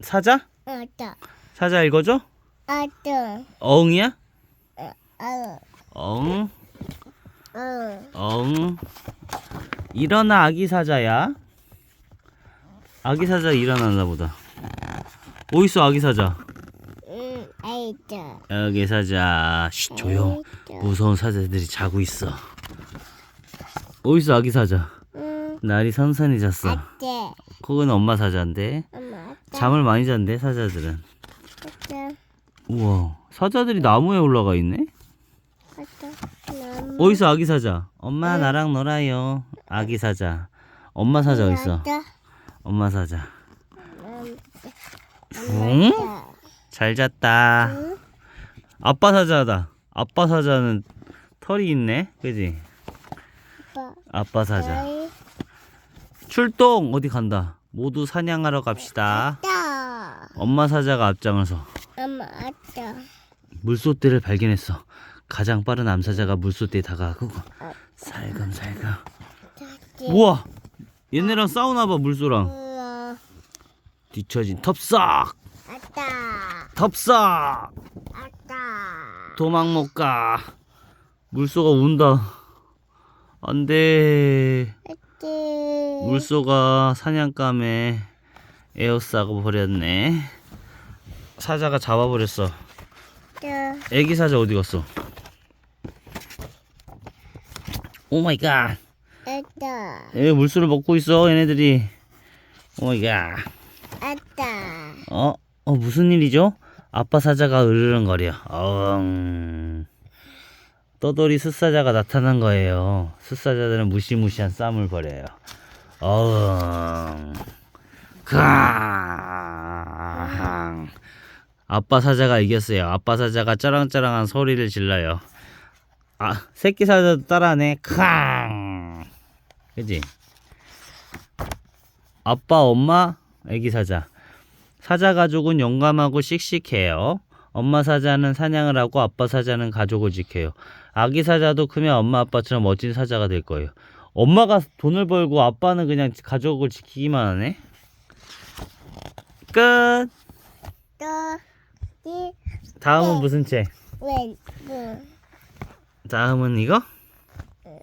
사자? 아따 사자 읽어줘? 아따 엉이야? 어 엉, 어. 엉. 일어나 아기 사자야. 아기 사자 일어나나 보다. 어디 있어 아기 사자? 아이다 아기 사자. 쉿 조용. 무서운 사자들이 자고 있어. 어디 있어 아기 사자? 응 날이 선선히 잤어. 아따 그건 엄마 사자인데. 잠을 많이 잔대 사자들은. 아따 우와 사자들이 나무에 올라가 있네. 아따 나무 어디 있어 아기 사자? 엄마 나랑 놀아요. 아기 사자. 엄마 사자 어디 있어? 엄마 사자. 음, 응? 잘 잤다. 응? 아빠 사자다. 아빠 사자는 털이 있네. 그지? 아빠 아빠 사자. 아이 출동! 어디 간다. 모두 사냥하러 갑시다. 아따 엄마 사자가 앞장서서 엄마 아따 물소떼를 발견했어. 가장 빠른 암사자가 물소떼에 다가가고 살금살금. 우와! 얘네랑 싸우나 봐 물소랑. 우와 뒤처진 텁싹! 아따 텁싹! 아따 도망 못 가. 물소가 운다. 안 돼. 아따 물소가 사냥감에 에어싸고 버렸네. 사자가 잡아버렸어. 아따 애기 사자 어디 갔어? 오 마이 갓. 아따 얘 물소를 먹고 있어, 얘네들이. 오 마이 갓. 아따 어? 어, 무슨 일이죠? 아빠 사자가 으르렁거려. 엉. 떠돌이 숫사자가 나타난 거예요. 숫사자들은 무시무시한 싸움을 벌여요. 어흥. 강. 아빠 사자가 이겼어요. 아빠 사자가 짜랑짜랑한 소리를 질러요. 아, 새끼 사자도 따라하네. 캉. 그지? 아빠, 엄마, 애기 사자. 사자 가족은 용감하고 씩씩해요. 엄마 사자는 사냥을 하고 아빠 사자는 가족을 지켜요. 아기 사자도 크면 엄마 아빠처럼 멋진 사자가 될 거예요. 엄마가 돈을 벌고 아빠는 그냥 가족을 지키기만 하네. 끝. 다음은 무슨 책? 왼 부. 다음은 이거?